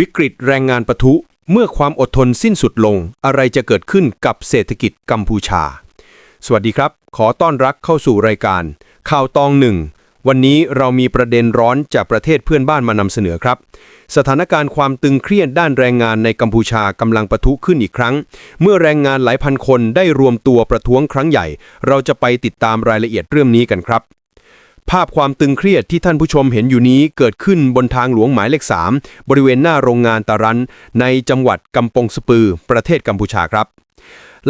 วิกฤตแรงงานปะทุ เมื่อความอดทนสิ้นสุดลง อะไรจะเกิดขึ้นกับเศรษฐกิจกัมพูชา สวัสดีครับ ขอต้อนรับเข้าสู่รายการ ข่าวตองหนึ่ง วันนี้เรามีประเด็นร้อนจากประเทศเพื่อนบ้านมานำเสนอครับ สถานการณ์ความตึงเครียดด้านแรงงานในกัมพูชากำลังปะทุขึ้นอีกครั้ง เมื่อแรงงานหลายพันคนได้รวมตัวประท้วงครั้งใหญ่ เราจะไปติดตามรายละเอียดเรื่องนี้กันครับ ภาพความตึงเครียดที่ท่านผู้ชมเห็นอยู่นี้เกิดขึ้นบนทางหลวงหมายเลข 3 บริเวณหน้าโรงงานตารันในจังหวัดกำปงสปือ ประเทศกัมพูชาครับ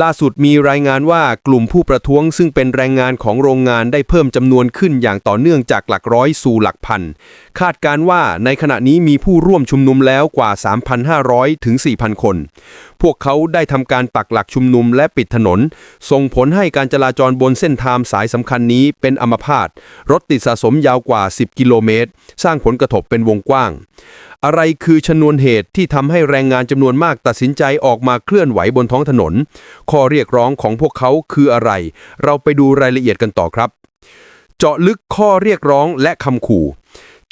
ล่าสุดมีรายงานว่ากลุ่มผู้ประท้วงซึ่งเป็นแรงงานของโรงงานได้เพิ่มจำนวนขึ้นอย่างต่อเนื่องจากหลักร้อยสู่หลักพัน คาดการณ์ว่าในขณะนี้มีผู้ร่วมชุมนุมแล้วกว่า 3,500 ถึง 4,000 คน พวกเขาได้ทำการปักหลักชุมนุมและปิดถนน ส่งผลให้การจราจรบนเส้นทางสายสำคัญนี้เป็นอัมพาต รถติดสะสมยาวกว่า 10 กิโลเมตร สร้างผลกระทบเป็นวงกว้าง อะไรคือชนวนเหตุที่ทำให้แรงงานจำนวนมากตัดสินใจออกมาเคลื่อนไหวบนท้องถนนข้อเรียกร้องของพวกเขาคืออะไร เราไปดูรายละเอียดกันต่อครับ เจาะลึกข้อเรียกร้องและคำขู่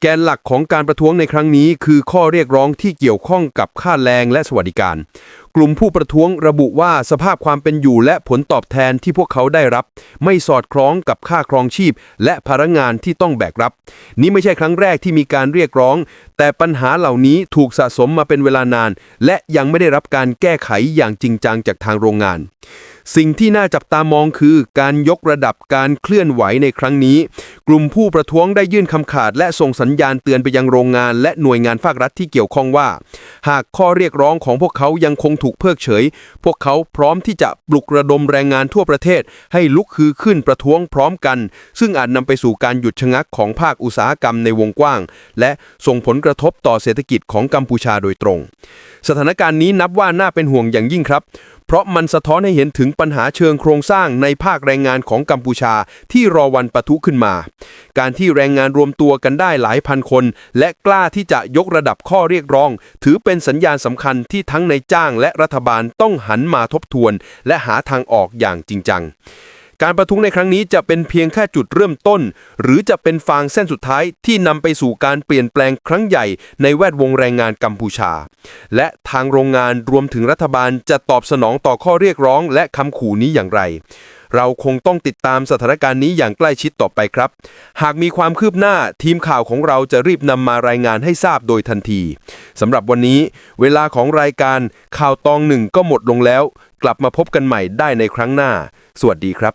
แกนหลักของการประท้วงในครั้งนี้ คือข้อเรียกร้องที่เกี่ยวข้องกับค่าแรงและสวัสดิการกลุ่มผู้ประท้วงระบุว่าสภาพความเป็นอยู่และผลตอบแทนที่พวกเขาได้รับ ไม่สอดคล้องกับค่าครองชีพ และภาระงานที่ต้องแบกรับ นี่ไม่ใช่ครั้งแรกที่มีการเรียกร้อง แต่ปัญหาเหล่านี้ถูกสะสมมาเป็นเวลานาน และยังไม่ได้รับการแก้ไขอย่างจริงจังจากทางโรงงาน สิ่งที่น่าจับตามองคือการยกระดับการเคลื่อนไหวในครั้งนี้ กลุ่มผู้ประท้วงได้ยื่นคำขาด และส่งสัญญาณเตือนไปยังโรงงาน และหน่วยงานภาครัฐที่เกี่ยวข้องว่า หากข้อเรียกร้องของพวกเขายังคงถูกเพิกเฉย พวกเขาพร้อมที่จะปลุกระดมแรงงานทั่วประเทศ ให้ลุกคือขึ้นประท้วงพร้อมกัน ซึ่งอาจนำไปสู่การหยุดชะงักของภาคอุตสาหกรรมในวงกว้าง และส่งผลกระทบต่อเศรษฐกิจของกัมพูชาโดยตรง สถานการณ์นี้นับว่าน่าเป็นห่วงอย่างยิ่งครับเพราะมันสะท้อนให้เห็นถึงปัญหาเชิงโครงสร้างในภาคแรงงานของกัมพูชาที่รอวันปะทุขึ้นมา การที่แรงงานรวมตัวกันได้หลายพันคน และกล้าที่จะยกระดับข้อเรียกร้อง ถือเป็นสัญญาณสำคัญที่ทั้งในจ้างและรัฐบาลต้องหันมาทบทวน และหาทางออกอย่างจริงจังการประท้วงในครั้งนี้จะเป็นเพียงแค่จุดเริ่มต้น หรือจะเป็นฟางเส้นสุดท้ายที่นำไปสู่การเปลี่ยนแปลงครั้งใหญ่ในแวดวงแรงงานกัมพูชา และทางโรงงานรวมถึงรัฐบาลจะตอบสนองต่อข้อเรียกร้องและคำขู่นี้อย่างไร เราคงต้องติดตามสถานการณ์นี้อย่างใกล้ชิดต่อไปครับ หากมีความคืบหน้าทีมข่าวของเราจะรีบนำมารายงานให้ทราบโดยทันทีสำหรับวันนี้ เวลาของรายการข่าวตองหนึ่งก็หมดลงแล้ว กลับมาพบกันใหม่ได้ในครั้งหน้า สวัสดีครับ